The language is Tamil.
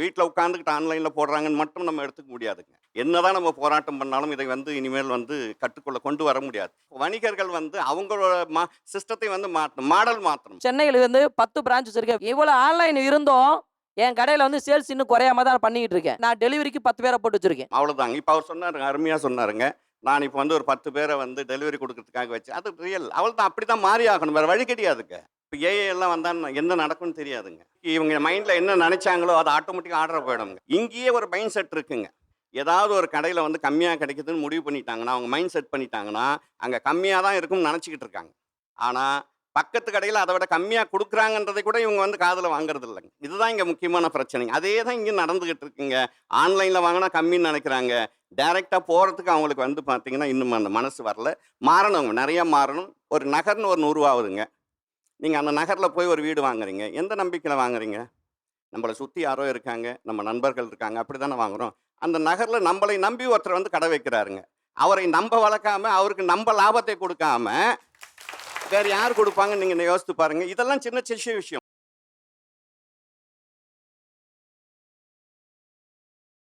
வீட்டில் உட்காந்துக்கிட்டு ஆன்லைனில் போடுறாங்கன்னு மட்டும் நம்ம எடுத்துக்க முடியாதுங்க. என்னதான் நம்ம போராட்டம் பண்ணாலும் இதை வந்து இனிமேல் வந்து கட்டுக்குள்ள கொண்டு வர முடியாது. வணிகர்கள் வந்து அவங்களோட மா சிஸ்டத்தை வந்து மாற்றணும் மாடல் மாற்றணும் சென்னையில் வந்து பத்து பிரான்ச் வச்சிருக்கேன். இவ்வளோ ஆன்லைன் இருந்தும் என் கடையில் வந்து சேல்ஸ் இன்னும் குறையாம தான் பண்ணிக்கிட்டு இருக்கேன். நான் டெலிவரிக்கு பத்து பேரை போட்டு வச்சிருக்கேன். அவ்வளோதாங்க இப்போ அவர் சொன்னாருங்க அருமையாக சொன்னாருங்க. நான் இப்போ வந்து ஒரு பத்து பேரை வந்து டெலிவரி கொடுக்கறதுக்காக வச்சு அது ரியல் அவள் தான் அப்படி தான் மாறி ஆகணும். வேறு வழி கிடையாதுங்க. இப்போ ஏஏ எல்லாம் வந்தால் என்ன நடக்கும்னு தெரியாதுங்க. இவங்க மைண்டில் என்ன நினைச்சாங்களோ அது ஆட்டோமேட்டிக்காக ஆர்டர் போயிடுங்க இங்கேயே ஒரு மைண்ட் செட் இருக்குங்க. ஏதாவது ஒரு கடையில் வந்து கம்மியாக கிடைக்குதுன்னு முடிவு பண்ணிட்டாங்கன்னா அவங்க மைண்ட் செட் பண்ணிட்டாங்கன்னா அங்கே கம்மியாக தான் இருக்கும்னு நினச்சிக்கிட்டு இருக்காங்க. ஆனால் பக்கத்து கடையில் அதை விட கம்மியாக கொடுக்குறாங்கன்றதை கூட இவங்க வந்து காதில் வாங்குறது இல்லைங்க. இதுதான் இங்கே முக்கியமான பிரச்சனைங்க. அதே தான் இங்கே நடந்துக்கிட்டு இருக்குங்க. ஆன்லைனில் வாங்கினா கம்மின்னு நினைக்கிறாங்க. டைரெக்டாக போகிறதுக்கு அவங்களுக்கு வந்து பார்த்தீங்கன்னா இன்னும் அந்த மனசு வரல. மாறணுங்க. நிறையா மாறணும். ஒரு நகர்னு ஒரு நூறுவாகுதுங்க நீங்கள் அந்த நகரில் போய் ஒரு வீடு வாங்குறீங்க. எந்த நம்பிக்கையில் வாங்குறீங்க? நம்மளை சுற்றி யாரோ இருக்காங்க. நம்ம நண்பர்கள் இருக்காங்க. அப்படி தானே வாங்குறோம். அந்த நகரில் நம்மளை நம்பி ஒருத்தர் வந்து கடை வைக்கிறாருங்க. அவரை நம்ப வளர்க்காம அவருக்கு நம்ம லாபத்தை கொடுக்காம வேறு யார் கொடுப்பாங்கன்னு நீங்கள் யோசித்து பாருங்கள் இதெல்லாம் சின்ன சின்ன விஷயம்.